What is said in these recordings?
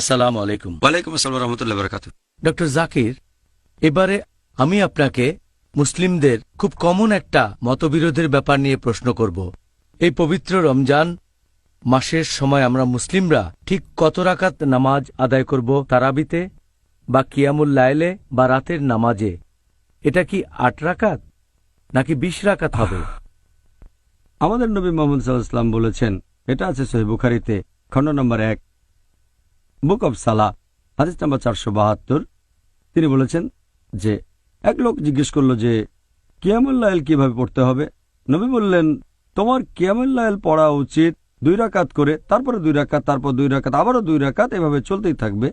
আসসালামু আলাইকুম। ওয়ালাইকুম আসসালাম রহমতুল্লাহ বরকাত ডক্টর জাকির এবারে আমি আপনাকে মুসলিমদের খুব কমন একটা মতবিরোধের ব্যাপার নিয়ে প্রশ্ন করব। এই পবিত্র রমজান মাসের সময় আমরা মুসলিমরা ঠিক কত রাকাত নামাজ আদায় করব তারাবিতে বা কিয়ামুল লাইলে বা রাতের নামাজে? এটা কি আট রাকাত নাকি বিশ রাকাত হবে? আমাদের নবী মোহাম্মদ সাল্লাহাম বলেছেন এটা আছে সহি বুখারিতে খণ্ড নম্বর এক। বুক অব সালা হাদিস নম্বর চারশো বাহাত্তর, তিনি বলেছেন যে, এক লোক জিজ্ঞেস করল যে কিয়ামুল্লাহল কীভাবে পড়তে হবে? নবী বললেন, তোমার কিয়ামুল্লাহল পড়া উচিত দুই রাকাত করে, তারপরে দুই রাকাত, তারপর দুই রাকাত, আবারও দুই রাকাত, এভাবে চলতেই থাকবে।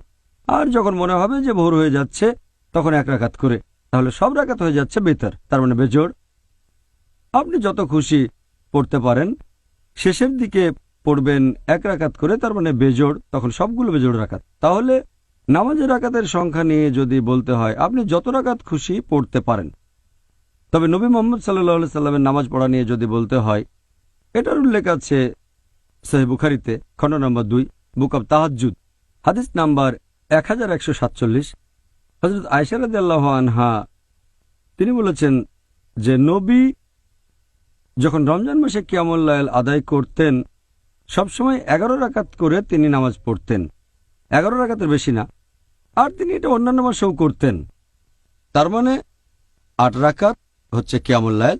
আর যখন মনে হবে যে ভোর হয়ে যাচ্ছে, তখন এক রাকাত করে। তাহলে সব রাকাত হয়ে যাচ্ছে বেতার, তার মানে বেজোড়। আপনি যত খুশি পড়তে পারেন, শেষের দিকে পড়বেন এক রাকাত করে, তার মানে বেজোড়, তখন সবগুলো বেজোড় রাকাত। তাহলে নামাজের রাকাতের সংখ্যা নিয়ে যদি বলতে হয়, আপনি যত রাকাত খুশি পড়তে পারেন। তবে নবী মোহাম্মদ সাল্লাহ সাল্লামের নামাজ পড়া নিয়ে যদি বলতে হয়, এটার উল্লেখ আছে সহি বুখারিতে খণ্ড নম্বর দুই, বুক অব তাহাজুদ হাদিস নাম্বার এক হাজার একশো সাতচল্লিশ। হজরত আয়সারদ আল্লাহ আনহা, তিনি বলেছেন যে, নবী যখন রমজান মাসে কিয়ামুল্লাহ আদায় করতেন সবসময় এগারো রাকাত করে তিনি নামাজ পড়তেন। এগারো রাকাতের বেশি না। আর তিনি এটা অন্যান্য মাসেও করতেন। তার মানে আট রাকাত হচ্ছে কিয়ামুল্লাহ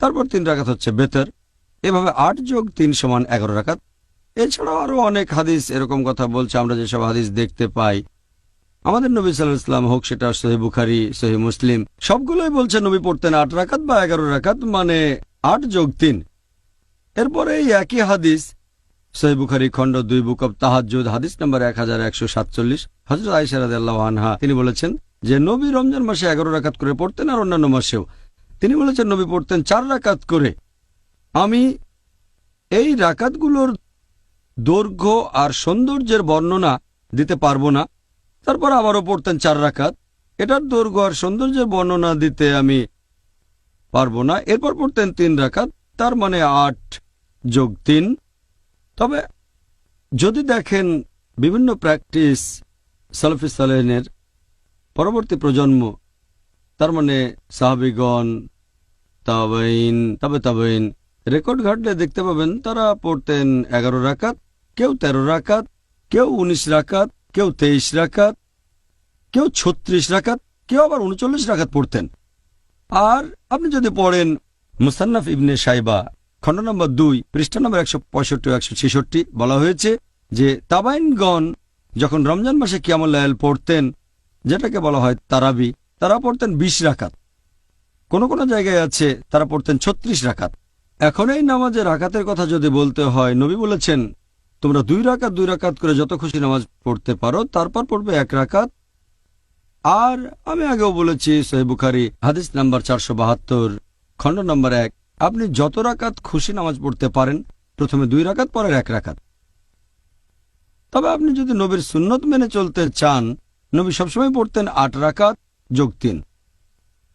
তারপর তিন রাকাত হচ্ছে বেতর। এভাবে আট যোগ তিন সমান এগারো রাকাত। এছাড়াও আরও অনেক হাদিস এরকম কথা বলছে, আমরা যেসব হাদিস দেখতে পাই। আমাদের নবী সাল্লাহ ইসলাম হোক, সেটা সহি বুখারি, সহি মুসলিম, সবগুলোই বলছে নবী পড়তেন আট রাকাত বা এগারো রাকাত মানে আট যোগ তিন। এরপরে এই একই হাদিস সহি বুখারি খণ্ড দুই বুক অব তাহাজুদ হাদিস নম্বর এক হাজার একশো সাতচল্লিশ। হজরত আইসারাদ আনহা, তিনি বলেছেন যে, নবী রমজান মাসে এগারো রাকাত করে পড়তেন আর অন্যান্য মাসেও। তিনি বলেছেন, নবী পড়তেন চার রাকাত করে। আমি এই রাকাতগুলোর দৈর্ঘ্য আর সৌন্দর্যের বর্ণনা দিতে পারব না। তারপর আবারও পড়তেন চার রাকাত। এটার দৈর্ঘ্য আর সৌন্দর্যের বর্ণনা দিতে আমি পারব না। এরপর পড়তেন তিন রাকাত, তার মানে আট যোগ তিন। তবে যদি দেখেন বিভিন্ন প্র্যাকটিস সালফি সালেনের পরবর্তী প্রজন্ম, তার মানে সাহাবিগণ তাবাইন তবে তাবাইন রেকর্ড ঘাটলে দেখতে পাবেন তারা পড়তেন এগারো রাকাত, কেউ তেরো রাকাত, কেউ উনিশ রাকাত, কেউ তেইশ রাকাত, কেউ ছত্রিশ রাকাত, কেউ আবার উনচল্লিশ রাকাত পড়তেন। আর আপনি যদি পড়েন মুসান্নাফ ইবনে সাইবা খণ্ড নম্বর দুই, পৃষ্ঠা নম্বর একশো পঁয়ষট্টি একশো ছেষট্টি বলা হয়েছে যে তাবাইনগণ যখন রমজান মাসে কিয়ামুল্লাহ পড়তেন, যেটাকে বলা হয় তারাবি, তারা পড়তেন বিশ রাকাত। কোন কোন জায়গায় আছে তারা পড়তেন ছত্রিশ রাকাত। এখন এই নামাজের রাকাতের কথা যদি বলতে হয়, নবী বলেছেন, তোমরা দুই রাকাত দুই রাকাত করে যত খুশি নামাজ পড়তে পারো, তারপর পড়বে এক রাকাত। আর আমি আগেও বলেছি সহি বুখারি, হাদিস নাম্বার চারশো বাহাত্তর, খণ্ড নম্বর এক আপনি যত রাকাত খুশি নামাজ পড়তে পারেন, প্রথমে দুই রাকাত, পরের এক রাকাত। তবে আপনি যদি নবীর সুন্নত মেনে চলতে চান, নবী সবসময় পড়তেন আট রাকাত যোগ তিন।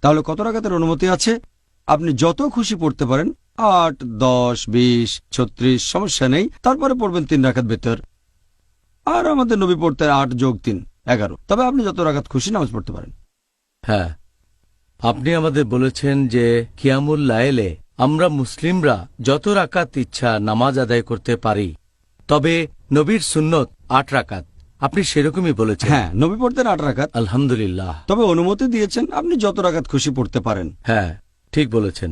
তাহলে কত রাকাতের অনুমতি আছে? আপনি যত খুশি পড়তে পারেন, আট, দশ, বিশ, ছত্রিশ, সমস্যা নেই, তারপরে পড়বেন তিন রাকাত ভেতর। আর আমাদের নবী পড়তেন আট যোগ তিন, এগারো। তবে আপনি যত রাখাত খুশি নামাজ পড়তে পারেন। হ্যাঁ আপনি আমাদের বলেছেন যে কিয়ামুল লায়েলে আমরা মুসলিমরা যত রাকাত ইচ্ছা নামাজ আদায় করতে পারি তবে নবীর সুন্নত আট রাকাত। আপনি সেরকমই বলেছেন। হ্যাঁ নবী পড়তেন আট রাকাত। আলহামদুলিল্লাহ। তবে অনুমতি দিয়েছেন আপনি যত রাকাত খুশি পড়তে পারেন। হ্যাঁ ঠিক বলেছেন।